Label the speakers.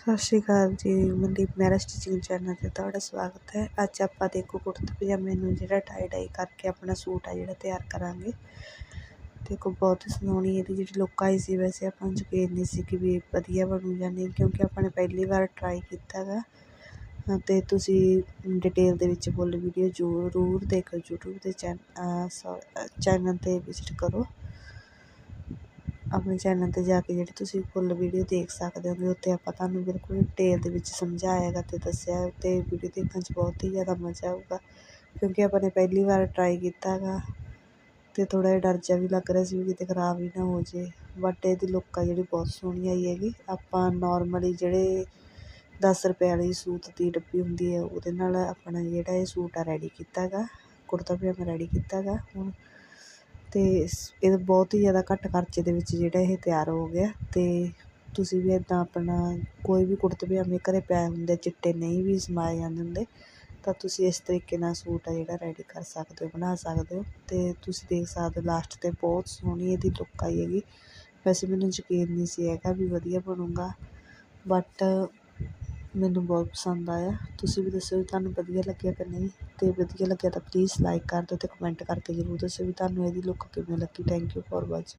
Speaker 1: ਸਤਿ ਸ਼੍ਰੀ ਅਕਾਲ ਜੀ, Mandeep Mehra stitching channel 'ਤੇ ਤੁਹਾਡਾ ਸਵਾਗਤ ਹੈ। ਅੱਜ ਆਪਾਂ ਦੇਖੋ ਕੁੜਤੇ ਪਜਾਮੇ ਨੂੰ ਜਿਹੜਾ ਟਾਈ ਡਾਈ ਕਰਕੇ ਆਪਣਾ ਸੂਟ ਆ ਜਿਹੜਾ ਤਿਆਰ ਕਰਾਂਗੇ। ਦੇਖੋ ਬਹੁਤ ਸੋਹਣੀ ਇਹਦੀ ਜਿਹੜੀ ਲੁੱਕ ਆਈ ਸੀ, ਵੈਸੇ ਆਪਾਂ ਨੂੰ ਯਕੀਨ ਨਹੀਂ ਸੀ ਕਿ ਵੀ ਵਧੀਆ ਬਣੂ ਜਾਂ ਨਹੀਂ, ਕਿਉਂਕਿ ਆਪਾਂ ਨੇ ਪਹਿਲੀ ਵਾਰ ਟਰਾਈ ਕੀਤਾ ਗਾ। ਅਤੇ ਤੁਸੀਂ ਡਿਟੇਲ ਦੇ ਵਿੱਚ ਫੁੱਲ ਵੀਡੀਓ ਜ਼ਰੂਰ ਦੇਖੋ, YouTube ਦੇ ਚੈਨਲ 'ਤੇ ਵਿਜ਼ਿਟ ਕਰੋ। ਆਪਣੇ ਚੈਨਲ 'ਤੇ ਜਾ ਕੇ ਜਿਹੜੀ ਤੁਸੀਂ ਫੁੱਲ ਵੀਡੀਓ ਦੇਖ ਸਕਦੇ ਹੋ ਉੱਥੇ ਆਪਾਂ ਤੁਹਾਨੂੰ ਬਿਲਕੁਲ ਡਿਟੇਲ ਦੇ ਵਿੱਚ ਸਮਝਾਇਆ ਗਾ ਅਤੇ ਦੱਸਿਆ ਅਤੇ ਵੀਡੀਓ ਦੇਖਣ 'ਚ ਬਹੁਤ ਹੀ ਜ਼ਿਆਦਾ ਮਜ਼ਾ ਆਊਗਾ। ਕਿਉਂਕਿ ਆਪਾਂ ਨੇ ਪਹਿਲੀ ਵਾਰ ਟਰਾਈ ਕੀਤਾ ਗਾ ਅਤੇ ਥੋੜ੍ਹਾ ਜਿਹਾ ਡਰ ਜਿਹਾ ਵੀ ਲੱਗ ਰਿਹਾ ਸੀ ਵੀ ਕਿਤੇ ਖਰਾਬ ਹੀ ਨਾ ਹੋ ਜੇ ਬਟ ਇਹਦੀ ਲੁੱਕ ਆ ਜਿਹੜੀ ਬਹੁਤ ਸੋਹਣੀ ਆਈ ਹੈਗੀ। ਆਪਾਂ ਨੋਰਮਲੀ ਜਿਹੜੇ ਦਸ ਰੁਪਏ ਵਾਲੀ ਸੂਤ ਦੀ ਡੱਬੀ ਹੁੰਦੀ ਹੈ, ਉਹਦੇ ਨਾਲ ਆਪਣਾ ਜਿਹੜਾ ਇਹ ਸੂਟ ਆ ਰੈਡੀ ਕੀਤਾ ਗਾ ਕੁੜਤਾ ਪਜਾਮਾ ਰੈਡੀ ਕੀਤਾ ਗਾ ਹੁਣ ਅਤੇ ਇਹ ਬਹੁਤ ਹੀ ਜ਼ਿਆਦਾ ਘੱਟ ਖਰਚੇ ਦੇ ਵਿੱਚ ਜਿਹੜਾ ਇਹ ਤਿਆਰ ਹੋ ਗਿਆ ਅਤੇ ਤੁਸੀਂ ਵੀ ਇੱਦਾਂ ਆਪਣਾ ਕੋਈ ਵੀ ਕੁੜਤੇ ਪਜਾਮੇ ਘਰ ਪਏ ਹੁੰਦੇ, ਚਿੱਟੇ ਨਹੀਂ ਵੀ ਸਮਾਏ ਜਾਂਦੇ ਹੁੰਦੇ, ਤਾਂ ਤੁਸੀਂ ਇਸ ਤਰੀਕੇ ਨਾਲ ਸੂਟ ਆ ਜਿਹੜਾ ਰੈਡੀ ਕਰ ਸਕਦੇ ਹੋ, ਬਣਾ ਸਕਦੇ ਹੋ ਅਤੇ ਤੁਸੀਂ ਦੇਖ ਸਕਦੇ ਹੋ ਲਾਸਟ 'ਤੇ ਬਹੁਤ ਸੋਹਣੀ ਇਹਦੀ ਲੁੱਕ ਆਈ ਹੈਗੀ। ਵੈਸੇ ਮੈਨੂੰ ਯਕੀਨ ਨਹੀਂ ਸੀ ਹੈਗਾ ਵੀ ਵਧੀਆ ਬਣੂਗਾ ਬਟ ਮੈਨੂੰ ਬਹੁਤ ਪਸੰਦ ਆਇਆ। ਤੁਸੀਂ ਵੀ ਦੱਸਿਓ ਵੀ ਤੁਹਾਨੂੰ ਵਧੀਆ ਲੱਗਿਆ ਕਿ ਨਹੀਂ? ਅਤੇ ਵਧੀਆ ਲੱਗਿਆ ਤਾਂ ਪਲੀਜ਼ ਲਾਈਕ ਕਰ ਦਿਓ ਅਤੇ ਕਮੈਂਟ ਕਰਕੇ ਜ਼ਰੂਰ ਦੱਸਿਓ ਵੀ ਤੁਹਾਨੂੰ ਇਹਦੀ ਲੁੱਕ ਕਿਵੇਂ ਲੱਗੀ। Thank you for watching